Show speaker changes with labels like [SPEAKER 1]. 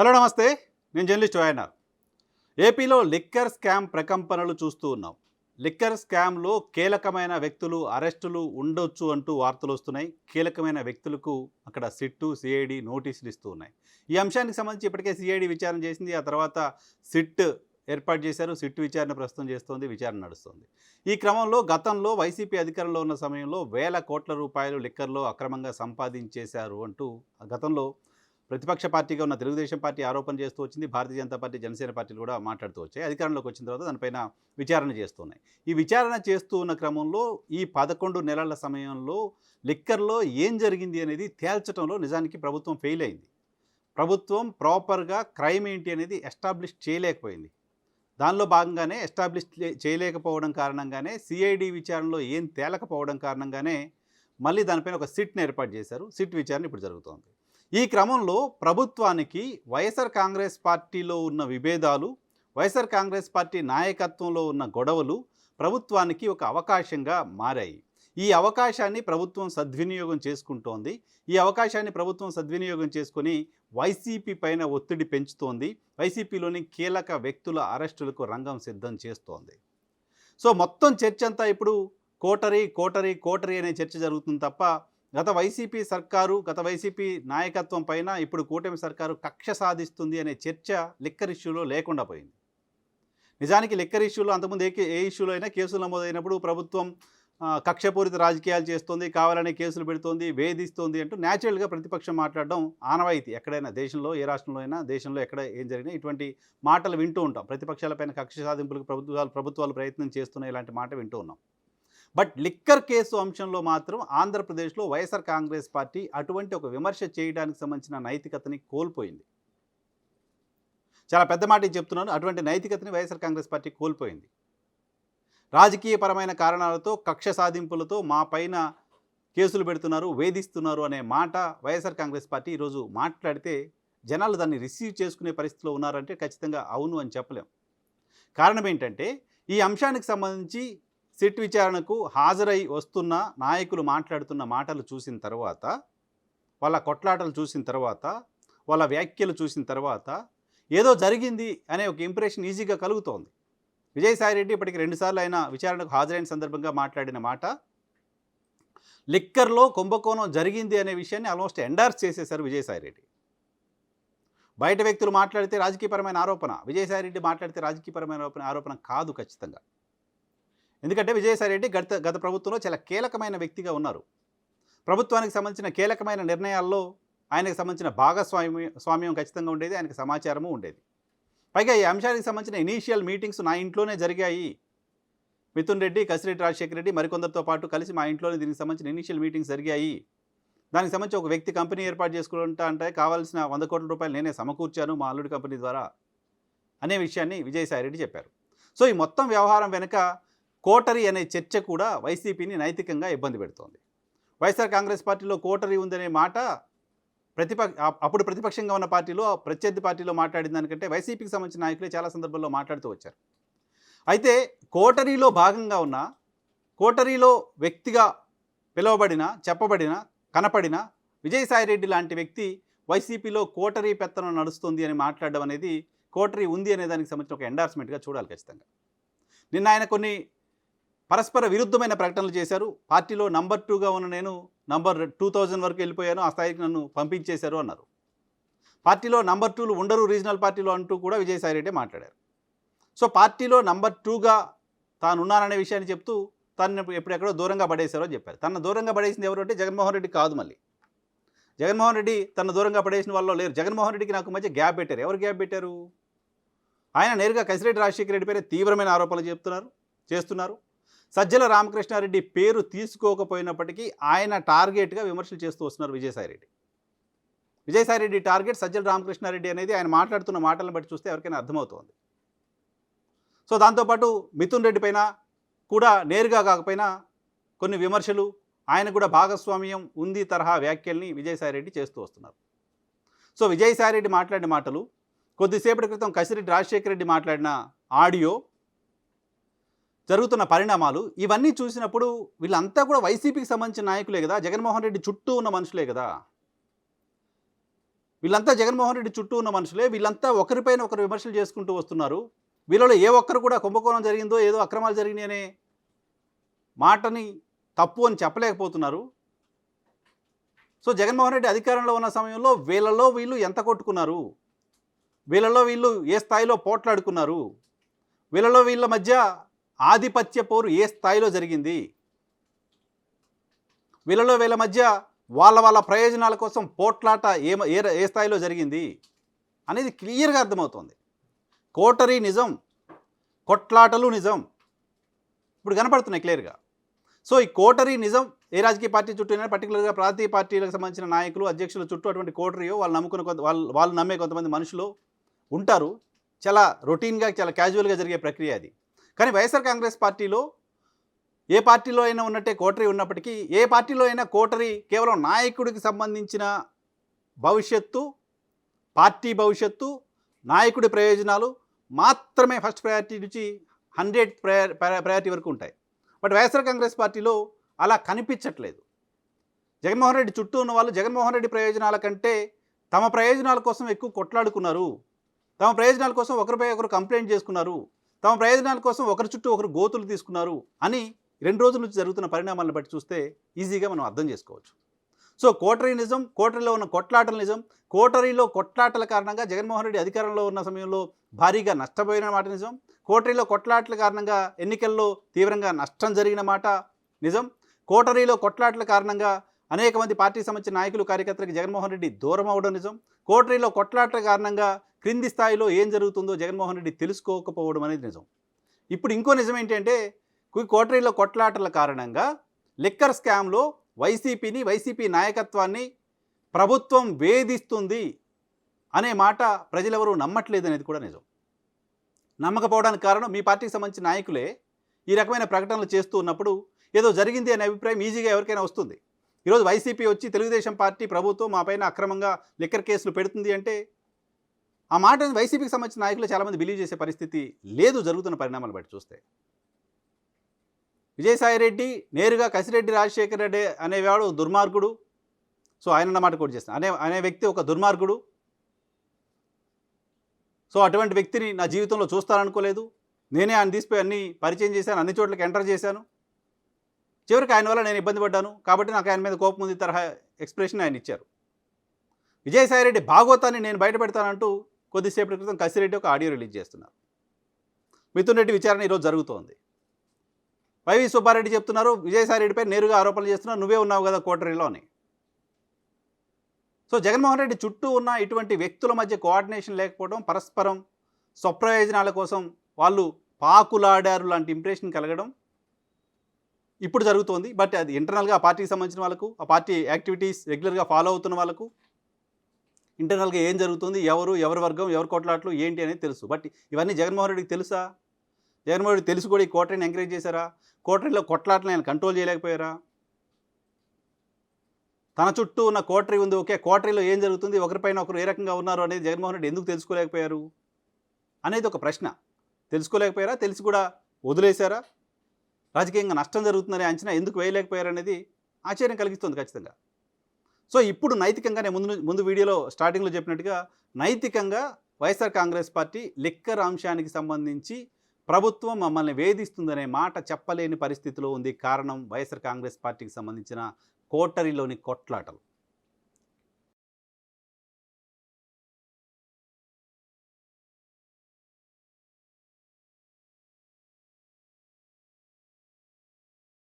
[SPEAKER 1] Hello నమస్తే. నేను journalist ఆయన ఏపీలో లిక్కర్ స్కామ్ ప్రకంపనలు చూస్తూ ఉన్నాం. లిక్కర్ స్కామ్లో కీలకమైన వ్యక్తులు అరెస్టులు ఉండొచ్చు అంటూ వార్తలు వస్తున్నాయి. కీలకమైన వ్యక్తులకు అక్కడ సిట్టు సిఐడి నోటీసులు ఇస్తూ ఉన్నాయి. ఈ అంశానికి సంబంధించి ఇప్పటికే సిఐడి విచారణ చేసింది. ఆ తర్వాత సిట్ ఏర్పాటు చేశారు. సిట్ విచారణ ప్రస్తుతం చేస్తోంది. విచారణ నడుస్తోంది. ఈ క్రమంలో గతంలో వైసీపీ అధికారంలో ఉన్న సమయంలో వేల కోట్ల రూపాయలు లిక్కర్లో అక్రమంగా సంపాదించేశారు అంటూ గతంలో ప్రతిపక్ష పార్టీగా ఉన్న తెలుగుదేశం పార్టీ ఆరోపణ చేస్తూ వచ్చింది. భారతీయ జనతా పార్టీ జనసేన పార్టీలు కూడా మాట్లాడుతూ వచ్చాయి. అధికారంలోకి వచ్చిన తర్వాత దానిపైన విచారణ చేస్తున్నాయి. ఈ విచారణ చేస్తూ ఉన్న క్రమంలో ఈ పదకొండు నెలల సమయంలో లిక్కర్లో ఏం జరిగింది అనేది తేల్చడంలో నిజానికి ప్రభుత్వం ఫెయిల్ అయింది. ప్రభుత్వం ప్రాపర్గా క్రైమ్ ఏంటి అనేది ఎస్టాబ్లిష్ చేయలేకపోయింది. దానిలో భాగంగానే ఎస్టాబ్లిష్ చేయలేకపోవడం కారణంగానే సిఐడి విచారణలో ఏం తేలకపోవడం కారణంగానే మళ్ళీ దానిపైన ఒక సిట్ని ఏర్పాటు చేశారు. సిట్ విచారణ ఇప్పుడు జరుగుతోంది. ఈ క్రమంలో ప్రభుత్వానికి వైఎస్ఆర్ కాంగ్రెస్ పార్టీలో ఉన్న విభేదాలు వైఎస్ఆర్ కాంగ్రెస్ పార్టీ నాయకత్వంలో ఉన్న గొడవలు ప్రభుత్వానికి ఒక అవకాశంగా మారాయి. ఈ అవకాశాన్ని ప్రభుత్వం సద్వినియోగం చేసుకుంటోంది. ఈ అవకాశాన్ని ప్రభుత్వం సద్వినియోగం చేసుకొని వైసీపీ పైన ఒత్తిడి పెంచుతోంది. వైసీపీలోని కీలక వ్యక్తుల అరెస్టులకు రంగం సిద్ధం చేస్తోంది. సో మొత్తం చర్చ అంతా ఇప్పుడు కోటరీ కోటరీ కోటరీ అనే చర్చ జరుగుతుంది తప్ప గత వైసీపీ సర్కారు గత వైసీపీ నాయకత్వం పైన ఇప్పుడు కూటమి సర్కారు కక్ష సాధిస్తుంది అనే చర్చ లిక్కర్ ఇష్యూలో లేకుండా పోయింది. నిజానికి లిక్కర్ ఇష్యూలో అంతకుముందు ఏ ఏ ఇష్యూలో అయినా కేసులు నమోదైనప్పుడు ప్రభుత్వం కక్షపూరిత రాజకీయాలు చేస్తుంది కావాలనే కేసులు పెడుతోంది వేధిస్తోంది అంటూ న్యాచురల్గా ప్రతిపక్షం మాట్లాడడం ఆనవాయితీ. ఎక్కడైనా దేశంలో ఏ రాష్ట్రంలో అయినా దేశంలో ఎక్కడ ఏం జరిగినా ఇటువంటి మాటలు వింటూ ఉంటాం. ప్రతిపక్షాలపైన కక్ష సాధింపులకు ప్రభుత్వాలు ప్రభుత్వాలు ప్రయత్నం చేస్తున్నాయి ఇలాంటి మాట వింటూ ఉన్నాం. బట్ లిక్కర్ కేసు అంశంలో మాత్రం ఆంధ్రప్రదేశ్లో వైఎస్ఆర్ కాంగ్రెస్ పార్టీ అటువంటి ఒక విమర్శ చేయడానికి సంబంధించిన నైతికతని కోల్పోయింది. చాలా పెద్ద మాట చెప్తున్నాను. అటువంటి నైతికతని వైఎస్ఆర్ కాంగ్రెస్ పార్టీ కోల్పోయింది. రాజకీయపరమైన కారణాలతో కక్ష సాధింపులతో మా పైన కేసులు పెడుతున్నారు వేధిస్తున్నారు అనే మాట వైఎస్ఆర్ కాంగ్రెస్ పార్టీ ఈరోజు మాట్లాడితే జనాలు దాన్ని రిసీవ్ చేసుకునే పరిస్థితిలో ఉన్నారంటే ఖచ్చితంగా అవును అని చెప్పలేం. కారణం ఏంటంటే ఈ అంశానికి సంబంధించి సిట్ విచారణకు హాజరై వస్తున్న నాయకులు మాట్లాడుతున్న మాటలు చూసిన తర్వాత వాళ్ళ కొట్లాటలు చూసిన తర్వాత వాళ్ళ వ్యాఖ్యలు చూసిన తర్వాత ఏదో జరిగింది అనే ఒక ఇంప్రెషన్ ఈజీగా కలుగుతోంది. విజయసాయిరెడ్డి ఇప్పటికి రెండుసార్లు ఆయన విచారణకు హాజరైన సందర్భంగా మాట్లాడిన మాట లిక్కర్లో కుంభకోణం జరిగింది అనే విషయాన్ని ఆల్మోస్ట్ ఎండార్స్ చేసేశారు విజయసాయిరెడ్డి బయట వ్యక్తులు మాట్లాడితే రాజకీయపరమైన ఆరోపణ విజయసాయిరెడ్డి మాట్లాడితే రాజకీయపరమైన ఆరోపణ ఆరోపణ కాదు ఖచ్చితంగా. ఎందుకంటే విజయసాయి రెడ్డి గత గత ప్రభుత్వంలో చాలా కీలకమైన వ్యక్తిగా ఉన్నారు. ప్రభుత్వానికి సంబంధించిన కీలకమైన నిర్ణయాల్లో ఆయనకు సంబంధించిన భాగస్వామ్య స్వామ్యం ఖచ్చితంగా ఉండేది ఆయనకు సమాచారము ఉండేది. పైగా ఈ అంశానికి సంబంధించిన ఇనీషియల్ మీటింగ్స్ నా ఇంట్లోనే జరిగాయి. మిథున్ రెడ్డి కసిరెడ్డి రాజశేఖర రెడ్డి మరికొందరితో పాటు కలిసి మా ఇంట్లోనే దీనికి సంబంధించిన ఇనీషియల్ మీటింగ్స్ జరిగాయి. దానికి సంబంధించి ఒక వ్యక్తి కంపెనీ ఏర్పాటు చేసుకుంటా అంటే కావాల్సిన వంద కోట్ల రూపాయలు నేనే సమకూర్చాను మా అల్లుడి కంపెనీ ద్వారా అనే విషయాన్ని విజయసాయి రెడ్డి చెప్పారు. సో ఈ మొత్తం వ్యవహారం వెనుక కోటరీ అనే చర్చ కూడా వైసీపీని నైతికంగా ఇబ్బంది పెడుతోంది. వైఎస్ఆర్ కాంగ్రెస్ పార్టీలో కోటరీ ఉందనే మాట ప్రతిపక్ష అప్పుడు ప్రతిపక్షంగా ఉన్న పార్టీలో ప్రత్యర్థి పార్టీలో మాట్లాడిన దానికంటే వైసీపీకి సంబంధించిన నాయకులే చాలా సందర్భాల్లో మాట్లాడుతూ వచ్చారు. అయితే కోటరీలో భాగంగా ఉన్న కోటరీలో వ్యక్తిగా పిలువబడిన చెప్పబడిన కనపడిన విజయసాయిరెడ్డి లాంటి వ్యక్తి వైసీపీలో కోటరీ పెత్తనం నడుస్తుంది అని మాట్లాడడం అనేది కోటరీ ఉంది అనే దానికి సంబంధించిన ఒక ఎండార్స్మెంట్గా చూడాలి ఖచ్చితంగా. నిన్న ఆయన కొన్ని పరస్పర విరుద్ధమైన ప్రకటనలు చేశారు. పార్టీలో నంబర్ టూగా ఉన్న నేను నంబర్ టూ థౌజండ్ వరకు వెళ్ళిపోయాను. ఆ స్థాయికి నన్ను పంపించేశారు అన్నారు. పార్టీలో నంబర్ టూలు ఉండరు. రీజనల్ పార్టీలో అంటూ కూడా విజయసాయి రెడ్డి మాట్లాడారు. సో పార్టీలో నంబర్ టూగా తానున్నాననే విషయాన్ని చెప్తూ తను ఎప్పుడెక్కడో దూరంగా పడేశారో అని చెప్పారు. తన దూరంగా పడేసింది ఎవరు అంటే జగన్మోహన్ రెడ్డి కాదు మళ్ళీ. జగన్మోహన్ రెడ్డి తన దూరంగా పడేసిన వాళ్ళు లేరు. జగన్మోహన్ రెడ్డికి నాకు మధ్య గ్యాప్ పెట్టారు. ఎవరు గ్యాప్ పెట్టారు? ఆయన నేరుగా కసిరెడ్డి రాజశేఖర రెడ్డి పేరే తీవ్రమైన ఆరోపణలు చెప్తున్నారు చేస్తున్నారు. సజ్జల రామకృష్ణారెడ్డి పేరు తీసుకోకపోయినప్పటికీ ఆయన టార్గెట్గా విమర్శలు చేస్తూ వస్తున్నారు విజయసాయిరెడ్డి. విజయసాయిరెడ్డి టార్గెట్ సజ్జల రామకృష్ణారెడ్డి అనేది ఆయన మాట్లాడుతున్న మాటలను బట్టి చూస్తే ఎవరికైనా అర్థమవుతోంది. సో దాంతోపాటు మిథున్ రెడ్డి పైన కూడా నేరుగా కాకపోయినా కొన్ని విమర్శలు ఆయన కూడా భాగస్వామ్యం ఉంది తరహా వ్యాఖ్యల్ని విజయసాయిరెడ్డి చేస్తూ వస్తున్నారు. సో విజయసాయిరెడ్డి మాట్లాడిన మాటలు కొద్దిసేపటి క్రితం కసిరెడ్డి రాజశేఖర రెడ్డి మాట్లాడిన ఆడియో జరుగుతున్న పరిణామాలు ఇవన్నీ చూసినప్పుడు వీళ్ళంతా కూడా వైసీపీకి సంబంధించిన నాయకులే కదా? జగన్మోహన్ రెడ్డి చుట్టూ ఉన్న మనుషులే కదా? వీళ్ళంతా జగన్మోహన్ రెడ్డి చుట్టూ ఉన్న మనుషులే. వీళ్ళంతా ఒకరిపైన ఒకరు విమర్శలు చేసుకుంటూ వస్తున్నారు. వీళ్ళలో ఏ ఒక్కరు కూడా కుంభకోణం జరిగిందో ఏదో అక్రమాలు జరిగినాయనే మాటని తప్పు అని చెప్పలేకపోతున్నారు. సో జగన్మోహన్ రెడ్డి అధికారంలో ఉన్న సమయంలో వీళ్ళలో వీళ్ళు ఎంత కొట్టుకున్నారు? వీళ్ళలో వీళ్ళు ఏ స్థాయిలో పోట్లాడుకున్నారు? వీళ్ళలో వీళ్ళ మధ్య ఆధిపత్య పోరు ఏ స్థాయిలో జరిగింది? వీళ్ళలో వీళ్ళ మధ్య వాళ్ళ వాళ్ళ ప్రయోజనాల కోసం పోట్లాట ఏ ఏ ఏ స్థాయిలో జరిగింది? అనేది క్లియర్గా అర్థమవుతుంది. కోటరీ నిజం కొట్లాటలు నిజం ఇప్పుడు కనపడుతున్నాయి క్లియర్గా. సో ఈ కోటరీ నిజం ఏ రాజకీయ పార్టీ చుట్టూ అయినా పర్టికులర్గా ప్రాంతీయ పార్టీలకు సంబంధించిన నాయకులు అధ్యక్షుల చుట్టూ అటువంటి కోటరీయో వాళ్ళు నమ్ముకున్న కొంత వాళ్ళు వాళ్ళు నమ్మే కొంతమంది మనుషులు ఉంటారు. చాలా రొటీన్గా చాలా క్యాజువల్గా జరిగే ప్రక్రియ అది. కానీ వైఎస్ఆర్ కాంగ్రెస్ పార్టీలో ఏ పార్టీలో అయినా ఉన్నట్టే కోటరీ ఉన్నప్పటికీ ఏ పార్టీలో అయినా కోటరీ కేవలం నాయకుడికి సంబంధించిన భవిష్యత్తు పార్టీ భవిష్యత్తు నాయకుడి ప్రయోజనాలు మాత్రమే ఫస్ట్ ప్రయారిటీ నుంచి హండ్రెడ్ ప్రయారిటీ వరకు ఉంటాయి. బట్ వైఎస్ఆర్ కాంగ్రెస్ పార్టీలో అలా కనిపించట్లేదు. జగన్మోహన్ రెడ్డి చుట్టూ ఉన్న వాళ్ళు జగన్మోహన్ రెడ్డి ప్రయోజనాల కంటే తమ ప్రయోజనాల కోసం ఎక్కువ కొట్లాడుకున్నారు. తమ ప్రయోజనాల కోసం ఒకరిపై ఒకరు కంప్లైంట్ చేసుకున్నారు. తమ ప్రయోజనాల కోసం ఒకరి చుట్టూ ఒకరు గోతులు తీసుకున్నారు అని రెండు రోజుల నుంచి జరుగుతున్న పరిణామాలను బట్టి చూస్తే ఈజీగా మనం అర్థం చేసుకోవచ్చు. సో కోటరీ నిజం కోటరీలో ఉన్న కొట్లాటల నిజం కోటరీలో కొట్లాటల కారణంగా జగన్మోహన్ రెడ్డి అధికారంలో ఉన్న సమయంలో భారీగా నష్టపోయిన మాట నిజం కోటరీలో కొట్లాటల కారణంగా ఎన్నికల్లో తీవ్రంగా నష్టం జరిగిన మాట నిజం కోటరీలో కొట్లాటల కారణంగా అనేక మంది పార్టీ సంబంధించిన నాయకులు కార్యకర్తలకు జగన్మోహన్ రెడ్డి దూరం అవడం నిజం కోటరీలో కొట్లాటల కారణంగా క్రింది స్థాయిలో ఏం జరుగుతుందో జగన్మోహన్ రెడ్డి తెలుసుకోకపోవడం అనేది నిజం. ఇప్పుడు ఇంకో నిజం ఏంటంటే కోటరీలో కొట్లాటల కారణంగా లిక్కర్ స్కామ్లో వైసీపీని వైసీపీ నాయకత్వాన్ని ప్రభుత్వం వేధిస్తుంది అనే మాట ప్రజలెవరూ నమ్మట్లేదు అనేది కూడా నిజం. నమ్మకపోవడానికి కారణం మీ పార్టీకి సంబంధించిన నాయకులే ఈ రకమైన ప్రకటనలు చేస్తూ ఉన్నప్పుడు ఏదో జరిగింది అనే అభిప్రాయం ఈజీగా ఎవరికైనా వస్తుంది. ఈరోజు వైసీపీ వచ్చి తెలుగుదేశం పార్టీ ప్రభుత్వం మా పైన అక్రమంగా లిక్కర్ కేసులు పెడుతుంది అంటే ఆ మాట వైసీపీకి సంబంధించిన నాయకులు చాలామంది బిలీవ్ చేసే పరిస్థితి లేదు జరుగుతున్న పరిణామాలు బట్టి చూస్తే. విజయసాయిరెడ్డి నేరుగా కసిరెడ్డి రాజశేఖర రెడ్డి అనేవాడు దుర్మార్గుడు. సో ఆయన మాట కూడా చేస్తాను. అనే అనే వ్యక్తి ఒక దుర్మార్గుడు. సో అటువంటి వ్యక్తిని నా జీవితంలో చూస్తాననుకోలేదు. నేనే ఆయన తీసిపోయి అన్ని పరిచయం చేశాను అన్ని చోట్లకి ఎంటర్ చేశాను. చివరికి ఆయన వల్ల నేను ఇబ్బంది పడ్డాను. కాబట్టి నాకు ఆయన మీద కోపం ఉంది తరహా ఎక్స్ప్రెషన్ ఆయన ఇచ్చారు. విజయసాయిరెడ్డి భాగవతాన్ని నేను బయట పెడతానంటూ కొద్దిసేపటి క్రితం కసిరెడ్డి ఒక ఆడియో రిలీజ్ చేస్తున్నారు. మిథున్ రెడ్డి విచారణ ఈరోజు జరుగుతోంది. వైవి సుబ్బారెడ్డి చెప్తున్నారు విజయసాయిరెడ్డిపై నేరుగా ఆరోపణలు చేస్తున్నారు నువ్వే ఉన్నావు కదా కోటరీలో అని. సో జగన్మోహన్ రెడ్డి చుట్టూ ఉన్న ఇటువంటి వ్యక్తుల మధ్య కోఆర్డినేషన్ లేకపోవడం పరస్పరం స్వప్రయోజనాల కోసం వాళ్ళు పాకులాడారు లాంటి ఇంప్రెషన్ కలగడం ఇప్పుడు జరుగుతోంది. బట్ అది ఇంటర్నల్గా ఆ పార్టీకి సంబంధించిన వాళ్ళకు ఆ పార్టీ యాక్టివిటీస్ రెగ్యులర్గా ఫాలో అవుతున్న వాళ్ళకు ఇంటర్నల్గా ఏం జరుగుతుంది? ఎవరు ఎవరి వర్గం ఎవరి కొట్లాట్లు ఏంటి అనేది తెలుసు. బట్ ఇవన్నీ జగన్మోహన్ రెడ్డికి తెలుసా? జగన్మోహన్ రెడ్డి తెలుసు కూడా ఈ కోటరీని ఎంకరేజ్ చేశారా? కోటరీలో కొట్లాట్లను ఆయన కంట్రోల్ చేయలేకపోయారా? తన చుట్టూ ఉన్న కోటరీ ఉంది ఓకే కోటరీలో ఏం జరుగుతుంది? ఒకరిపైన ఒకరు ఏ రకంగా ఉన్నారు అనేది జగన్మోహన్ రెడ్డి ఎందుకు తెలుసుకోలేకపోయారు? అనేది ఒక ప్రశ్న. తెలుసుకోలేకపోయారా? తెలిసి కూడా వదిలేశారా? రాజకీయంగా నష్టం జరుగుతుందనే అంచనా ఎందుకు వేయలేకపోయారు అనేది ఆశ్చర్యం కలిగిస్తుంది ఖచ్చితంగా. సో ఇప్పుడు నైతికంగా నేను ముందు ముందు వీడియోలో స్టార్టింగ్లో చెప్పినట్టుగా నైతికంగా వైఎస్ఆర్ కాంగ్రెస్ పార్టీ లిక్కర్ అంశానికి సంబంధించి ప్రభుత్వం మమ్మల్ని వేధిస్తుందనే మాట చెప్పలేని పరిస్థితిలో ఉంది కారణం వైఎస్ఆర్ కాంగ్రెస్ పార్టీకి సంబంధించిన కోటరీలోని కొట్లాటలు.